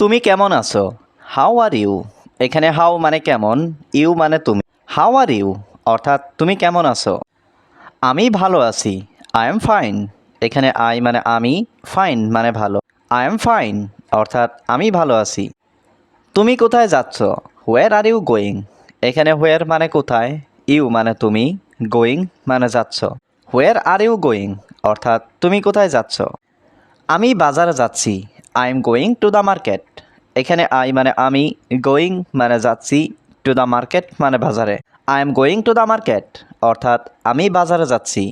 তুমি কেমন আছো? হাউ আর ইউ এখানে হাউ মানে কেমন ইউ মানে তুমি। হাউ আর ইউ অর্থাৎ তুমি কেমন আছো? আমি ভালো আছি। আই এম ফাইন এখানে আই মানে আমি ফাইন মানে ভালো। আই এম ফাইন অর্থাৎ আমি ভালো আছি। তুমি কোথায় যাচ্ছ? হোয়ার আর ইউ গোয়িং এখানে হোয়ার মানে কোথায় ইউ মানে তুমি গোয়িং মানে যাচ্ছ। হোয়ার আর ইউ গোয়িং অর্থাৎ তুমি কোথায় যাচ্ছ? আমি বাজারে যাচ্ছি। I am going to the market এখানে আই মানে আমি গোয়িং মানে যাচ্ছি টু দ্য মার্কেট মানে বাজারে। I am going to the market অর্থাৎ আমি বাজারে যাচ্ছি।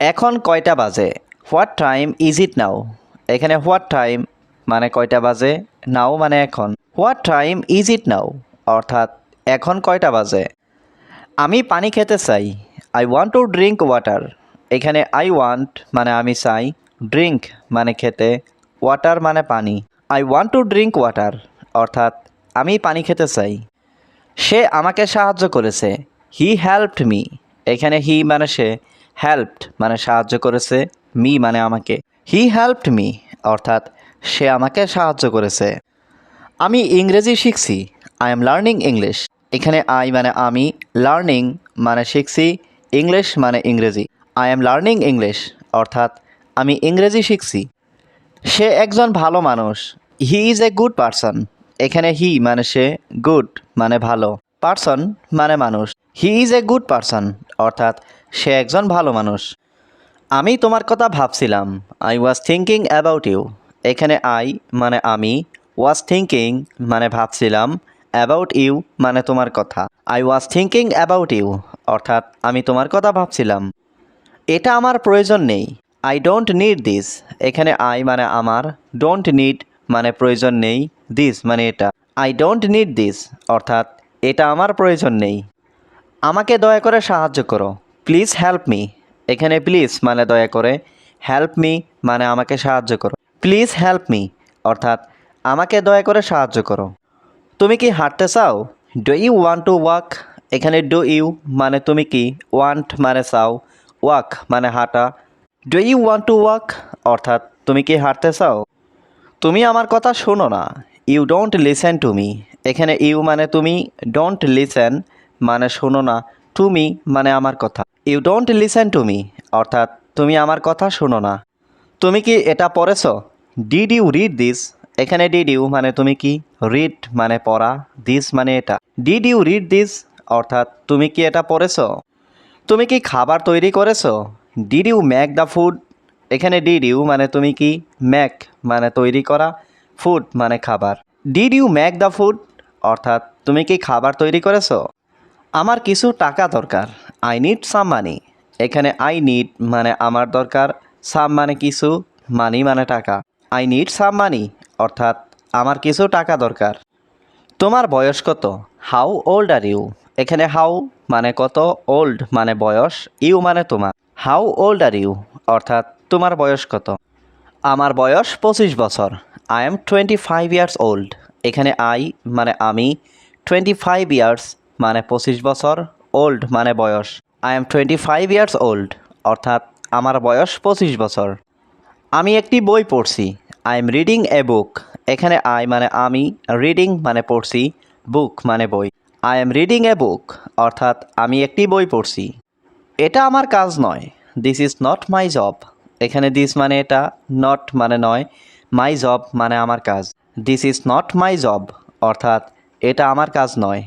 এখন কয়টা বাজে? What time is it now এখানে হোয়াট টাইম মানে কয়টা বাজে? নাও মানে এখন। What time is it now অর্থাৎ এখন কয়টা বাজে? আমি পানি খেতে চাই। I want to drink water এখানে আই ওয়ান্ট মানে আমি চাই। ড্রিঙ্ক মানে খেতে। ওয়াটার মানে পানি। I want to drink water অর্থাৎ আমি পানি খেতে চাই। সে আমাকে সাহায্য করেছে। হি হেল্পড মি এখানে হি মানে সে হেল্পড মানে সাহায্য করেছে মি মানে আমাকে। হি হেল্পড মি অর্থাৎ সে আমাকে সাহায্য করেছে। আমি ইংরেজি শিখছি। আই এম লার্নিং ইংলিশ এখানে আই মানে আমি লার্নিং মানে শিখছি ইংলিশ মানে ইংরেজি। আই এম লার্নিং ইংলিশ অর্থাৎ আমি ইংরেজি শিখছি। সে একজন ভালো মানুষ। He is a good person এখানে হি মানে সে গুড মানে ভালো। পারসন মানে মানুষ। He is a good person অর্থাৎ সে একজন ভালো মানুষ। আমি তোমার কথা ভাবছিলাম। I was thinking about you এখানে আই মানে আমি। ওয়াজ থিঙ্কিং মানে ভাবছিলাম। অ্যাবাউট ইউ মানে তোমার কথা। I was thinking about you অর্থাৎ আমি তোমার কথা ভাবছিলাম। এটা আমার প্রয়োজন নেই। আই ডোন্ট নিড দিস এখানে আই মানে আমার। ডোন্ট নিড মানে প্রয়োজন নেই। দিস মানে এটা। আই ডোন্ট নিড দিস অর্থাৎ এটা আমার প্রয়োজন নেই। আমাকে দয়া করে সাহায্য করো। প্লিজ হেল্প মি এখানে প্লিজ মানে দয়া করে। হেল্প মি মানে আমাকে সাহায্য করো। প্লিজ হেল্প মি অর্থাৎ আমাকে দয়া করে সাহায্য করো। তুমি কি হাঁটতে চাও? Do you want to walk এখানে ডু ইউ মানে তুমি কি? ওয়ান্ট মানে চাও। ওয়াক মানে হাঁটা। Do you want to walk অর্থাৎ, তুমি কি হাঁটতে চাও? তুমি আমার কথা শোনো না। You don't listen to me এখানে ইউ মানে তুমি ডোন্ট লিসেন মানে শোনো না। টু মি মানে আমার কথা। You don't listen to me অর্থাৎ, তুমি আমার কথা শোনো না। তুমি কি এটা পড়েছ? ডিড ইউ রিড দিস এখানে ডিড ইউ মানে তুমি কি? রিড মানে পড়া। দিস মানে এটা। ডিড ইউ রিড দিস অর্থাৎ, তুমি কি এটা পড়েছ? তুমি কি খাবার তৈরি করেছ? Did you make the food এখানে ডিড ইউ মানে তুমি কি? ম্যাক মানে তৈরি করা ফুড মানে খাবার। Did you make the food অর্থাৎ তুমি কি খাবার তৈরি করেছ? আমার কিছু টাকা দরকার আই নিড সাম মানি এখানে আই নিড মানে আমার দরকার সাম মানে কিছু মানি মানে টাকা। আই নিড সাম মানি অর্থাৎ আমার কিছু টাকা দরকার। তোমার বয়স কত? হাউ ওল্ড আর ইউ এখানে হাউ মানে কত? ওল্ড মানে বয়স ইউ মানে তোমার। হাউ ওল্ড আর ইউ অর্থাৎ তোমার বয়স কত? আমার বয়স পঁচিশ বছর। I am twenty five years old এখানে আই মানে আমি। টোয়েন্টি ফাইভ ইয়ার্স মানে পঁচিশ বছর। ওল্ড মানে বয়স। I am twenty five years old অর্থাৎ আমার বয়স পঁচিশ বছর। আমি একটি বই পড়ছি। I am reading a book এখানে আই মানে আমি। রিডিং মানে পড়ছি। বুক মানে বই। I am reading a book অর্থাৎ আমি একটি বই পড়ছি। এটা আমার কাজ নয়। This is not my job এখানে দিস মানে এটা নট মানে নয়। মাই জব মানে আমার কাজ। This is not my job অর্থাৎ এটা আমার কাজ নয়।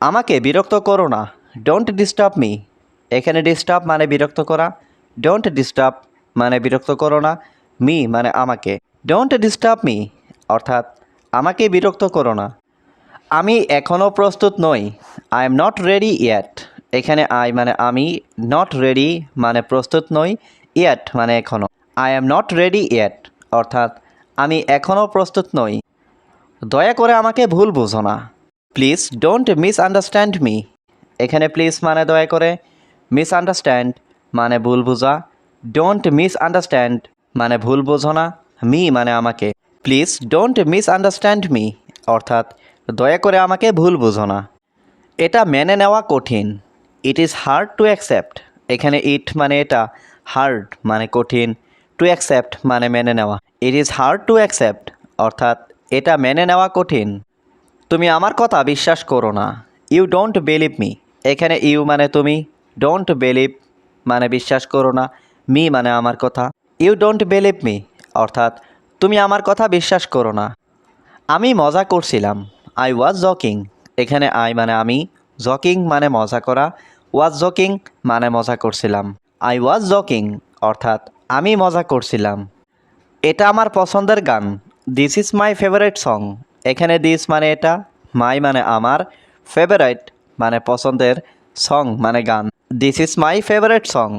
আমাকে বিরক্ত করো না। ডোন্ট ডিস্টার্ব মি এখানে ডিস্টার্ব মানে বিরক্ত করা। ডোন্ট ডিস্টার্ব মানে বিরক্ত করো না। মি মানে আমাকে। ডোন্ট ডিস্টার্ব মি অর্থাৎ আমাকে বিরক্ত করো না। আমি এখনও প্রস্তুত নই। I am not ready yet এখানে আই মানে আমি নট রেডি মানে প্রস্তুত নই ইয়েট মানে এখনও I am not ready yet অর্থাৎ আমি এখনও প্রস্তুত নই। দয়া করে আমাকে ভুল বুঝো না। Please don't misunderstand me এখানে প্লিজ মানে দয়া করে মিস আন্ডারস্ট্যান্ড মানে ভুল বোঝা। ডোন্ট মিস আন্ডারস্ট্যান্ড মানে ভুল বোঝো না মি মানে আমাকে। Please don't misunderstand me অর্থাৎ দয়া করে আমাকে ভুল বুঝো না। এটা মেনে নেওয়া কঠিন। It is hard to accept এখানে ইট মানে এটা হার্ড মানে কঠিন। টু অ্যাকসেপ্ট মানে মেনে নেওয়া। It is hard to accept অর্থাৎ এটা মেনে নেওয়া কঠিন। তুমি আমার কথা বিশ্বাস করো না। ইউ ডোন্ট বিলিভ মি এখানে ইউ মানে তুমি। ডোন্ট বিলিভ মানে বিশ্বাস করো না। মি মানে আমার কথা। ইউ ডোন্ট বিলিভ মি অর্থাৎ তুমি আমার কথা বিশ্বাস করো না। আমি মজা করছিলাম। আই ওয়াজ জকিং এখানে আই মানে আমি। জকিং মানে মজা করা। ওয়াজ জকিং মানে মজা করছিলাম। আই ওয়াজ জকিং অর্থাৎ আমি মজা করছিলাম। এটা আমার পছন্দের গান। This is my favourite song এখানে দিস মানে এটা মাই মানে আমার ফেভারিট মানে পছন্দের সং মানে গান। This is my favourite song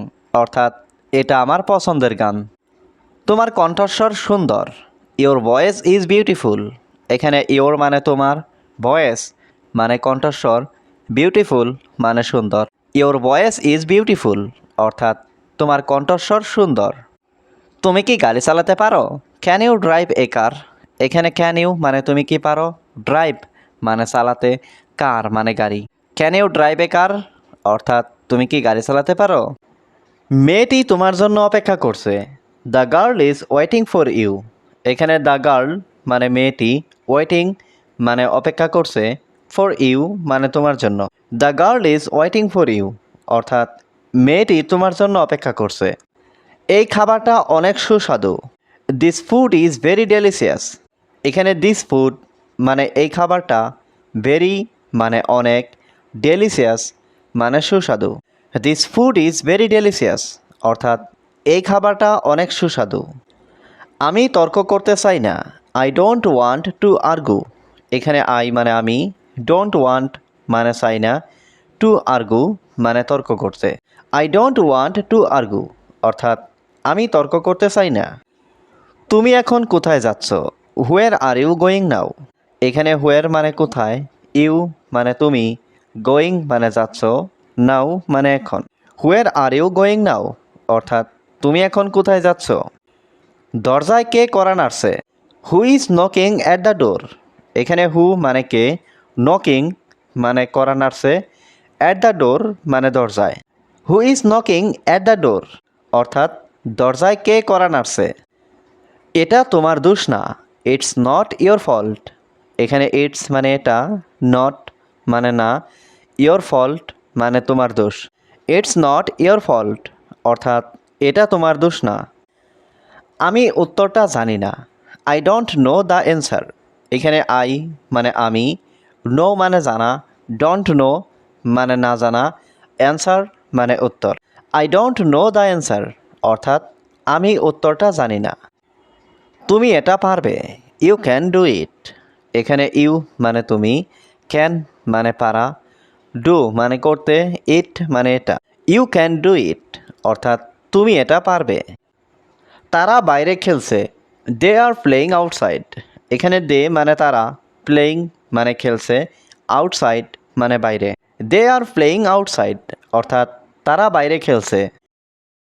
অর্থাৎ এটা আমার পছন্দের গান। তোমার কণ্ঠস্বর সুন্দর। ইওর ভয়েস ইজ বিউটিফুল এখানে ইওর মানে তোমার ভয়েস মানে কণ্ঠস্বর বিউটিফুল মানে সুন্দর। ইওর ভয়েস ইজ বিউটিফুল অর্থাৎ, তোমার কণ্ঠস্বর সুন্দর। তুমি কি গাড়ি চালাতে পারো? Can you drive a car এখানে ক্যান ইউ মানে তুমি কি পারো? ড্রাইভ মানে চালাতে কার মানে গাড়ি। Can you drive a car অর্থাৎ, তুমি কি গাড়ি চালাতে পারো? মেয়েটি তোমার জন্য অপেক্ষা করছে। The girl is waiting for you এখানে দ্য গার্ল মানে মেয়েটি ওয়েটিং মানে অপেক্ষা করছে। ফর ইউ মানে তোমার জন্য। The girl is waiting for you অর্থাৎ মেয়েটি তোমার জন্য অপেক্ষা করছে। এই খাবারটা অনেক সুস্বাদু। This food is very delicious এখানে দিস ফুড মানে এই খাবারটা ভেরি মানে অনেক ডেলিশিয়াস মানে সুস্বাদু। This food is very delicious অর্থাৎ এই খাবারটা অনেক সুস্বাদু। আমি তর্ক করতে চাই না। I don't want to argue এখানে আই মানে আমি ডোন্ট ওয়ান্ট মানে চাই না টু আর্গু মানে তর্ক করতে। I don't want to argue অর্থাৎ আমি তর্ক করতে চাই না। তুমি এখন কোথায় যাচ্ছ? হুয়ের আর ইউ গোয়িং নাও এখানে হুয়ের মানে কোথায় ইউ মানে তুমি গোয়িং মানে যাচ্ছ নাও মানে এখন। হুয়ের আর ইউ গোয়িং নাও অর্থাৎ তুমি এখন কোথায় যাচ্ছ? দরজায় কে করা নাড়ছে? Who is knocking at the door এখানে হু মানে কে? নকিং মানে করা নাড়ছে অ্যাট দ্য ডোর মানে দরজায়। Who is knocking at the door অর্থাৎ দরজায় কে করা নাড়ছে? এটা তোমার দোষ না ইটস নট ইয়োর ফল্ট এখানে ইটস মানে এটা নট মানে না ইয়োর ফল্ট মানে তোমার দোষ। ইটস নট ইয়োর ফল্ট অর্থাৎ এটা তোমার দোষ না। আমি উত্তরটা জানি না I don't know the answer এখানে আই মানে আমি নো মানে জানা ডোন্ট নো মানে না জানা অ্যান্সার মানে উত্তর। I don't know the answer অর্থাৎ আমি উত্তরটা জানি না। তুমি এটা পারবে ইউ ক্যান ডু ইট এখানে ইউ মানে তুমি ক্যান মানে পারা ডু মানে করতে ইট মানে এটা। ইউ ক্যান ডু ইট অর্থাৎ তুমি এটা পারবে। তারা বাইরে খেলছে দে আর প্লেয়িং আউটসাইড এখানে দে মানে তারা প্লেয়িং মানে খেলছে আউটসাইড মানে বাইরে। দে আর প্লেয়িং আউটসাইড অর্থাৎ তারা বাইরে খেলছে।